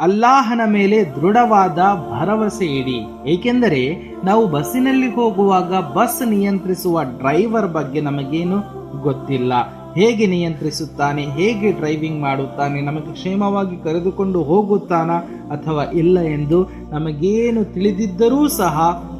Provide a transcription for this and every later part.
ಅಲ್ಲಾಹನ ಮೇಲೆ ದೃಢವಾದ ಭರವಸೆ ಇಡಿ. ಏಕೆಂದರೆ ನಾವು ಬಸ್ಸಿನಲ್ಲಿ ಹೋಗುವಾಗ ಬಸ್ ನಿಯಂತ್ರಿಸುವ ಡ್ರೈವರ್ ಬಗ್ಗೆ ನಮಗೇನು ಗೊತ್ತಿಲ್ಲ. ಹೇಗೆ ನಿಯಂತ್ರಿಸುತ್ತಾನೆ, ಹೇಗೆ ಡ್ರೈವಿಂಗ್ ಮಾಡುತ್ತಾನೆ, ನಮಗೆ ಕ್ಷೇಮವಾಗಿ ಕರೆದುಕೊಂಡು ಹೋಗುತ್ತಾನ ಅಥವಾ ಇಲ್ಲ ಎಂದು ನಮಗೇನು ತಿಳಿದಿದ್ದರೂ ಸಹ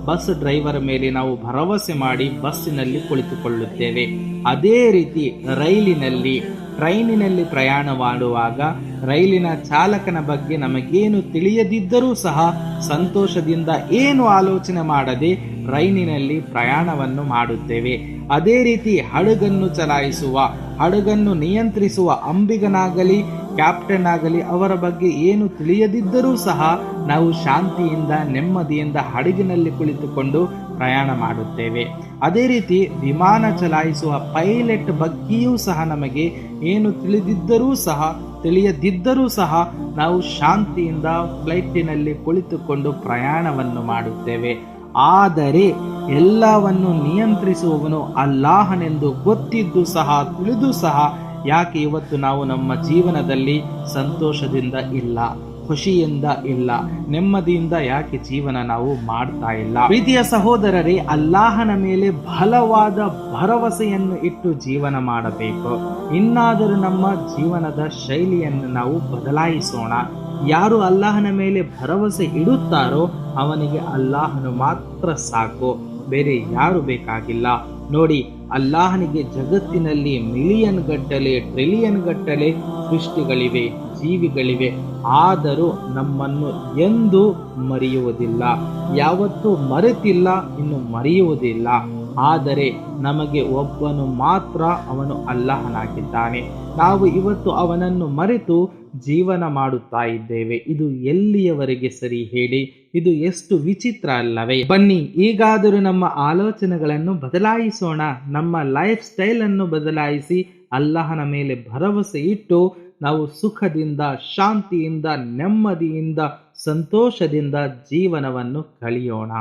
ಬಸ್ ಡ್ರೈವರ್ ಮೇಲೆ ನಾವು ಭರವಸೆ ಮಾಡಿ ಬಸ್ಸಿನಲ್ಲಿ ಕುಳಿತುಕೊಳ್ಳುತ್ತೇವೆ. ಅದೇ ರೀತಿ ರೈಲಿನಲ್ಲಿ ಟ್ರೈನಿನಲ್ಲಿ ಪ್ರಯಾಣ ಮಾಡುವಾಗ ರೈಲಿನ ಚಾಲಕನ ಬಗ್ಗೆ ನಮಗೇನು ತಿಳಿಯದಿದ್ದರೂ ಸಹ ಸಂತೋಷದಿಂದ ಏನು ಆಲೋಚನೆ ಮಾಡದೆ ರೈಲಿನಲ್ಲಿ ಪ್ರಯಾಣವನ್ನು ಮಾಡುತ್ತೇವೆ. ಅದೇ ರೀತಿ ಹಡಗನ್ನು ಚಲಾಯಿಸುವ, ಹಡಗನ್ನು ನಿಯಂತ್ರಿಸುವ ಅಂಬಿಗನಾಗಲಿ ಕ್ಯಾಪ್ಟನ್ ಆಗಲಿ, ಅವರ ಬಗ್ಗೆ ಏನು ತಿಳಿಯದಿದ್ದರೂ ಸಹ ನಾವು ಶಾಂತಿಯಿಂದ, ನೆಮ್ಮದಿಯಿಂದ ಹಡಗಿನಲ್ಲಿ ಕುಳಿತುಕೊಂಡು ಪ್ರಯಾಣ ಮಾಡುತ್ತೇವೆ. ಅದೇ ರೀತಿ ವಿಮಾನ ಚಲಾಯಿಸುವ ಪೈಲಟ್ ಬಗ್ಗೆಯೂ ಸಹ ನಮಗೆ ಏನು ತಿಳಿದಿದ್ದರೂ ಸಹ, ತಿಳಿಯದಿದ್ದರೂ ಸಹ ನಾವು ಶಾಂತಿಯಿಂದ ಫ್ಲೈಟಿನಲ್ಲಿ ಕುಳಿತುಕೊಂಡು ಪ್ರಯಾಣವನ್ನು ಮಾಡುತ್ತೇವೆ. ಆದರೆ ಎಲ್ಲವನ್ನು ನಿಯಂತ್ರಿಸುವವನು ಅಲ್ಲಾಹನೆಂದು ಗೊತ್ತಿದ್ದು ಸಹ, ತಿಳಿದು ಸಹ ಯಾಕೆ ಇವತ್ತು ನಾವು ನಮ್ಮ ಜೀವನದಲ್ಲಿ ಸಂತೋಷದಿಂದ ಇಲ್ಲ, ಖುಷಿಯಿಂದ ಇಲ್ಲ, ನೆಮ್ಮದಿಯಿಂದ ಯಾಕೆ ಜೀವನ ನಾವು ಮಾಡ್ತಾ ಇಲ್ಲ? ಪ್ರೀತಿಯ ಸಹೋದರರೇ, ಅಲ್ಲಾಹನ ಮೇಲೆ ಬಲವಾದ ಭರವಸೆಯನ್ನು ಇಟ್ಟು ಜೀವನ ಮಾಡಬೇಕು. ಇನ್ನಾದರೂ ನಮ್ಮ ಜೀವನದ ಶೈಲಿಯನ್ನು ನಾವು ಬದಲಾಯಿಸೋಣ. ಯಾರು ಅಲ್ಲಾಹನ ಮೇಲೆ ಭರವಸೆ ಇಡುತ್ತಾರೋ ಅವನಿಗೆ ಅಲ್ಲಾಹನು ಮಾತ್ರ ಸಾಕು. ಬೇರೆ ಯಾರು ಬೇಕಾಗಿಲ್ಲ. ನೋಡಿ, ಅಲ್ಲಾಹನಿಗೆ ಜಗತ್ತಿನಲ್ಲಿ ಮಿಲಿಯನ್ ಗಟ್ಟಲೆ ಟ್ರಿಲಿಯನ್ ಗಟ್ಟಲೆ ಸೃಷ್ಟಿಗಳಿವೆ, ಜೀವಿಗಳಿವೆ. ಆದರೂ ನಮ್ಮನ್ನು ಎಂದು ಮರೆಯುವುದಿಲ್ಲ. ಯಾವತ್ತೂ ಮರೆತಿಲ್ಲ, ಇನ್ನು ಮರೆಯುವುದಿಲ್ಲ. ಆದರೆ ನಮಗೆ ಒಬ್ಬನು ಮಾತ್ರ ಅವನು ಅಲ್ಲಹನಾಗಿದ್ದಾನೆ. ನಾವು ಇವತ್ತು ಅವನನ್ನು ಮರೆತು ಜೀವನ ಮಾಡುತ್ತಾ ಇದ್ದೇವೆ. ಇದು ಎಲ್ಲಿಯವರೆಗೆ ಸರಿ ಹೇಳಿ? ಇದು ಎಷ್ಟು ವಿಚಿತ್ರ ಅಲ್ಲವೇ? ಬನ್ನಿ, ಈಗಾದರೂ ನಮ್ಮ ಆಲೋಚನೆಗಳನ್ನು ಬದಲಾಯಿಸೋಣ. ನಮ್ಮ ಲೈಫ್ ಸ್ಟೈಲ್ ಅನ್ನು ಬದಲಾಯಿಸಿ ಅಲ್ಲಹನ ಮೇಲೆ ಭರವಸೆ ಇಟ್ಟು ನಾವು ಸುಖದಿಂದ, ಶಾಂತಿಯಿಂದ, ನೆಮ್ಮದಿಯಿಂದ, ಸಂತೋಷದಿಂದ ಜೀವನವನ್ನು ಕಳೆಯೋಣ